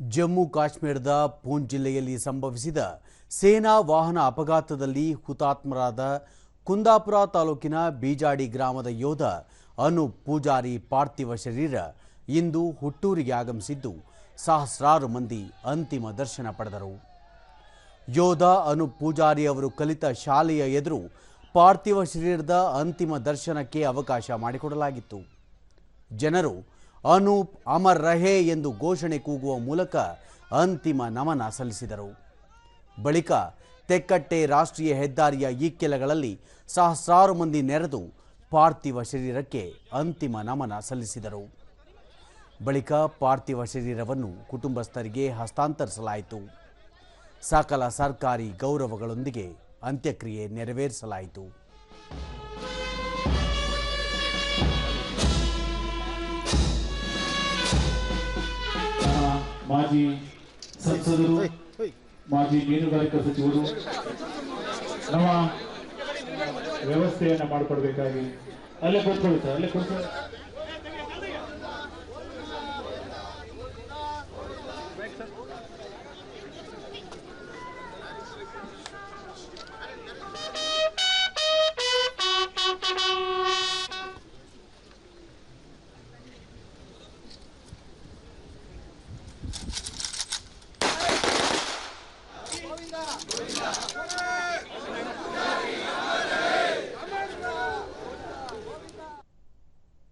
ಜಮ್ಮು ಕಾಶ್ಮೀರದ ಪೂಂಚ್ ಜಿಲ್ಲೆಯಲ್ಲಿ ಸಂಭವಿಸಿದ ಸೇನಾ ವಾಹನ ಅಪಘಾತದಲ್ಲಿ ಹುತಾತ್ಮರಾದ ಕುಂದಾಪುರ ತಾಲೂಕಿನ ಬೀಜಾಡಿ ಗ್ರಾಮದ ಯೋಧ ಅನು ಪೂಜಾರಿ ಪಾರ್ಥಿವ ಶರೀರ ಇಂದು ಹುಟ್ಟೂರಿಗೆ ಆಗಮಿಸಿದ್ದು ಸಹಸ್ರಾರು ಮಂದಿ ಅಂತಿಮ ದರ್ಶನ ಪಡೆದರು. ಯೋಧ ಅನು ಪೂಜಾರಿ ಅವರು ಕಲಿತ ಶಾಲೆಯ ಎದುರು ಪಾರ್ಥಿವ ಶರೀರದ ಅಂತಿಮ ದರ್ಶನಕ್ಕೆ ಅವಕಾಶ ಮಾಡಿಕೊಡಲಾಗಿತ್ತು. ಜನರು ಅನೂಪ್ ಅಮರ್ ರಹೇ ಎಂದು ಘೋಷಣೆ ಕೂಗುವ ಮೂಲಕ ಅಂತಿಮ ನಮನ ಸಲ್ಲಿಸಿದರು. ಬಳಿಕ ತೆಕ್ಕಟ್ಟೆ ರಾಷ್ಟ್ರೀಯ ಹೆದ್ದಾರಿಯ ಈಕ್ಕೆಲಗಳಲ್ಲಿ ಸಹಸ್ರಾರು ಮಂದಿ ನೆರೆದು ಪಾರ್ಥಿವ ಶರೀರಕ್ಕೆ ಅಂತಿಮ ನಮನ ಸಲ್ಲಿಸಿದರು. ಬಳಿಕ ಪಾರ್ಥಿವ ಶರೀರವನ್ನು ಕುಟುಂಬಸ್ಥರಿಗೆ ಹಸ್ತಾಂತರಿಸಲಾಯಿತು. ಸಕಲ ಸರ್ಕಾರಿ ಗೌರವಗಳೊಂದಿಗೆ ಅಂತ್ಯಕ್ರಿಯೆ ನೆರವೇರಿಸಲಾಯಿತು. ಮಾಜಿ ಸಂಸದರು ಮಾಜಿ ಮೀನುಗಾರಿಕಾ ಸಚಿವರು ನಮ್ಮ ವ್ಯವಸ್ಥೆಯನ್ನ ಮಾಡಿಕೊಡ್ಬೇಕಾಗಿ. ಅಲ್ಲೇ ಕೊಡ್ಕೊಳ್ಳಿ ಸರ್ ಅಲ್ಲೇ ಕೂತ್ಕೊಳ್ಳಿ